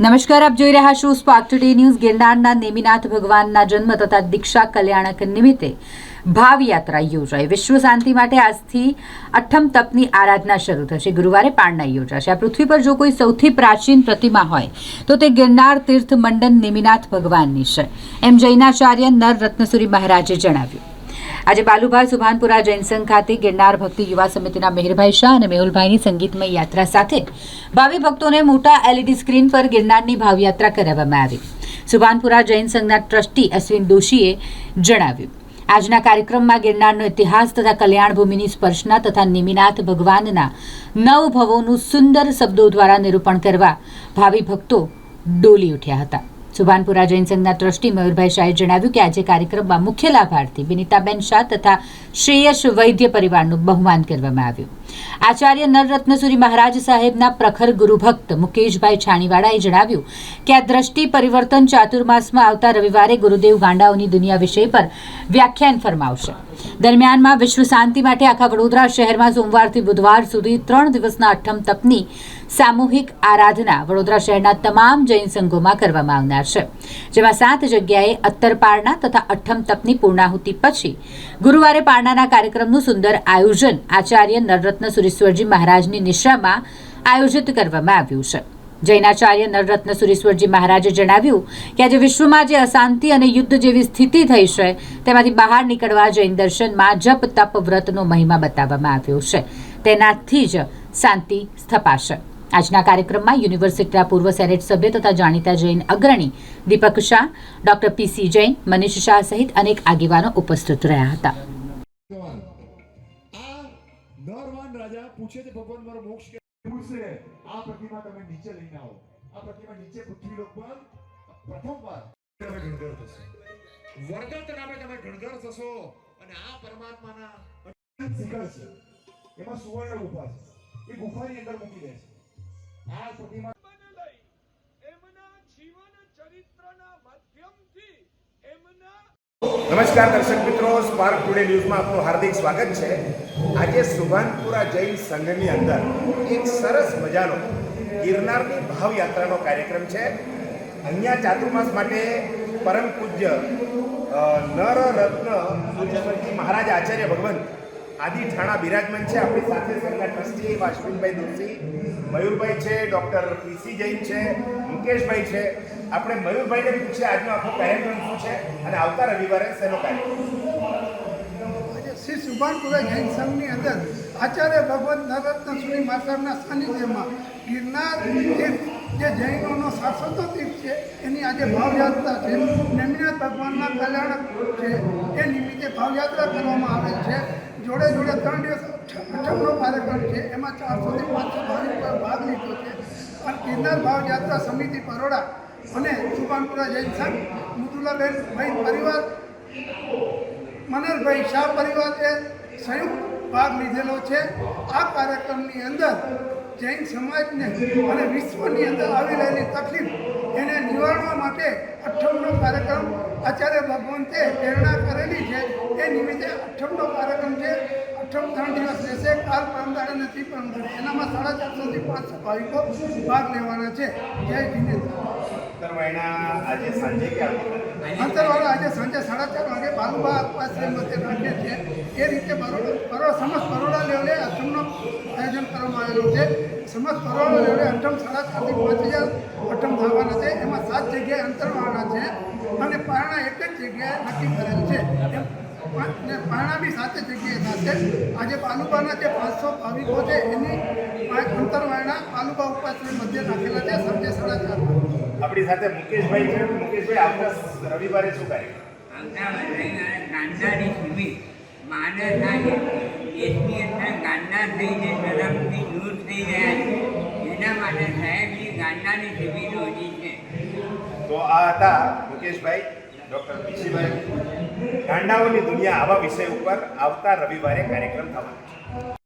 નમસ્કાર, આપ જોઈ રહ્યા છો સ્પાર્ક ટુડે ન્યૂઝ. ગિરનારના નેમિનાથ ભગવાનના જન્મ તથા દીક્ષા કલ્યાણક નિમિત્તે ભાવ યાત્રા યોજાઈ. વિશ્વ શાંતિ માટે આજથી અઠમ તપની આરાધના શરૂ થશે. ગુરુવારે પારણા યોજાશે. આ પૃથ્વી પર જો કોઈ સૌથી પ્રાચીન પ્રતિમા હોય, તો તે ગિરનાર તીર્થ મંડન નેમિનાથ ભગવાનની છે. એમ જૈનાચાર્ય નર રત્નસુરી મહારાજે જણાવ્યું. આજે બાલુભાઈ સુભાનપુરા જૈન સંઘ ખાતે ગિરનાર ભક્તિ યુવા સમિતિના મેહરભાઈ શાહ અને મેહુલભાઈની સંગીતમય યાત્રા સાથે ભાવિ ભક્તોને મોટા એલઈડી સ્ક્રીન પર ગિરનારની ભાવયાત્રા કરાવવામાં આવી. સુભાનપુરા જૈન સંઘના ટ્રસ્ટી અશ્વિન દોશીએ જણાવ્યું. આજના કાર્યક્રમમાં ગિરનારનો ઇતિહાસ તથા કલ્યાણ ભૂમિની સ્પર્શના તથા નિમિનાથ ભગવાનના નવ ભવોનું સુંદર શબ્દો દ્વારા નિરૂપણ કરવા ભાવિ ભક્તો ડોલી ઉઠ્યા હતા. સુભાનપુરા જૈન સંઘના ટ્રસ્ટી મયુરભાઈ શાહે જણાવ્યું કે આજે કાર્યક્રમમાં મુખ્ય લાભાર્થી વિનીતાબેન શાહ તથા શ્રેયસ વૈદ્ય પરિવારનું બહુમાન કરવામાં આવ્યું. આચાર્ય નરરત્નસુરી મહારાજ સાહેબના પ્રખર ગુરુભક્ત મુકેશભાઈ છાણીવાળાએ જણાવ્યું કે આ દ્રષ્ટિ પરિવર્તન ચાતુર્માસમાં આવતા રવિવારે ગુરુદેવ ગાંડાઓની દુનિયા વિષય પર વ્યાખ્યાન ફરમાવશે. દરમિયાનમાં વિશ્વ શાંતિ માટે આખા વડોદરા શહેરમાં સોમવારથી બુધવાર સુધી ત્રણ દિવસના અઠ્ઠમ તપની સામૂહિક આરાધના વડોદરા શહેરના તમામ જૈન સંઘોમાં કરવામાં આવનાર છે. જેમાં સાત જગ્યાએ અત્તર પારણા તથા અઠ્ઠમ તપની પૂર્ણાહુતિ પછી ગુરુવારે પારણાના કાર્યક્રમનું સુંદર આયોજન આચાર્ય નરરત્ન સુરેશ્વરજી મહારાજની નિશ્રામાં આયોજિત કરવામાં આવ્યું છે. જૈનાચાર્ય નરરત્ન સુરેશ્વરજી મહારાજે જણાવ્યું કે આજે વિશ્વમાં જે અશાંતિ અને યુદ્ધ જેવી સ્થિતિ થઈ છે, તેમાંથી બહાર નીકળવા જૈન દર્શનમાં જપ, તપ, વ્રતનો મહિમા બતાવવામાં આવ્યો છે. તેનાથી જ શાંતિ સ્થપાશે. આજના કાર્યક્રમમાં યુનિવર્સિટીના પૂર્વ સેનેટ સભ્ય તથા જાણીતા જૈન અગ્રણી Deepak Shah, doctor P C Jain, Manish Shah સહિત અનેક આગેવાનો ઉપસ્થિત રહ્યા હતા. રાજા, પૂછે છે, ભગવાન, મારો મોક્ષ કે પૂછશે આ પ્રતિમા તમે નીચે લઈને આવો. આ પ્રતિમા નીચે પૃથ્વી લોક પર પ્રથમવાર તમે ગણગર થશો. વરદત્ત નામે તમે ગણગર થશો. અને આ પરમાત્માના શિખર છે. એમાં સુવર્ણ ગુફા છે. એ ગુફાની અંદર મૂકી દે છે. આ પ્રતિમા નમસ્કાર દર્શક મિત્રો સ્પાર્ક ટુડે ન્યૂઝમાં આપનું હાર્દિક સ્વાગત છે. આજે સુભાનપુરા જૈન સંઘની અંદર એક સરસ મજાનો ગિરનારની ભાવ યાત્રાનો કાર્યક્રમ છે. અહીંયા ચાતુર્માસ માટે પરમ પૂજ્ય નર રત્ન સુરેશ્વરજી મહારાજ આચાર્ય ભગવંત આદિ ઠાણા બિરાજમાન છે. આપણી સાથે સંઘના ટ્રસ્ટી વાશ્વિનભાઈ દોશી, મયુરભાઈ છે, ડૉક્ટર પીસી જૈન છે, મુકેશભાઈ છે. આપણે મયુરભાઈને પૂછીએ, આજનો આખો કાર્યક્રમ શું છે? અને આવતા રવિવારે શેનો કાર્યક્રમ? શ્રી સુભાનપુરા જૈન સંઘની અંદર આચાર્ય ભગવત નરરત્ન સુની માતાના સાનિધ્યમાં ગિરનાર તીર્થ જે જૈનોનો શાશ્વત તીર્થ છે, એની આજે ભાવયાત્રા છે. નેમિનાથ ભગવાનના કલ્યાણક છે. એ નિમિત્તે ભાવયાત્રા કરવામાં આવે છે. જોડે જોડે ત્રણ દિવસ અઠમનો કાર્યક્રમ છે. એમાં ચારસોથી પાંચસો ભાવિકોએ ભાગ લીધો છે. અને ગિરનાર ભાવયાત્રા સમિતિ પરોડા અને સુભાનપુરા જૈન સંઘ, મુદુલાબેન ભાઈ પરિવાર મનરભાઈ શાહ પરિવારે સંયુક્ત ભાગ લીધેલો છે. આ કાર્યક્રમની અંદર જૈન સમાજને અને વિશ્વની અંદર આવી રહેલી તકલીફ એને નિવારવા માટે અઠમનો કાર્યક્રમ આચાર્ય ભગવંતે પ્રેરણા કરેલી છે. એ નિમિત્તે અઠ્ઠમનો કાર્યક્રમ છે. અઠ્ઠમ ત્રણ દિવસ રહેશે. કાલ પરમદાડે નથી પરમદાડે એનામાં સાડા ચારસોથી પાંચસો ભાવિકો ભાગ લેવાના છે. જય જિનેન્દ્ર આજે સાંજે અંતરવાળો આજે સાંજે સાડા ચાર વાગે બાલુબા આસપાસની મધ્ય છીએ એ રીતે બરોડા બરોડા સમસ્ત બરોડા લેવલે અઠમનું આયોજન કરવામાં આવેલું છે. સમસ્ત બરોડા લેવલે અઠમ સાડા ચારથી પાંચ હજાર અઠમ થવાના છે. એમાં સાત જગ્યાએ અંતરવાળા છે અને પારણા એક જ જગ્યાએ નક્કી કરેલ છે. ને પારણા સાથે જગ્યાએ થશે આજે પાલુબાના જે પાંચસો ભાવિકો છે એની અંતરવાળા પાલુબા ઉપાસની મધ્ય રાખેલા છે સાંજે સાડા ચાર આપણી સાથે મુકેશભાઈ છે. મુકેશભાઈ આવતા રવિવારે શું દેશની અંદર ગાંડા થઈને દૂર થઈ છે એના માટે સાહેબની ગાંડાની શિબિર યોજી છે. તો આ હતા મુકેશભાઈ. ડૉક્ટર પીસીભાઈ ગાંડાઓની દુનિયા આવા વિષય ઉપર આવતા રવિવારે કાર્યક્રમ થવાનો છે.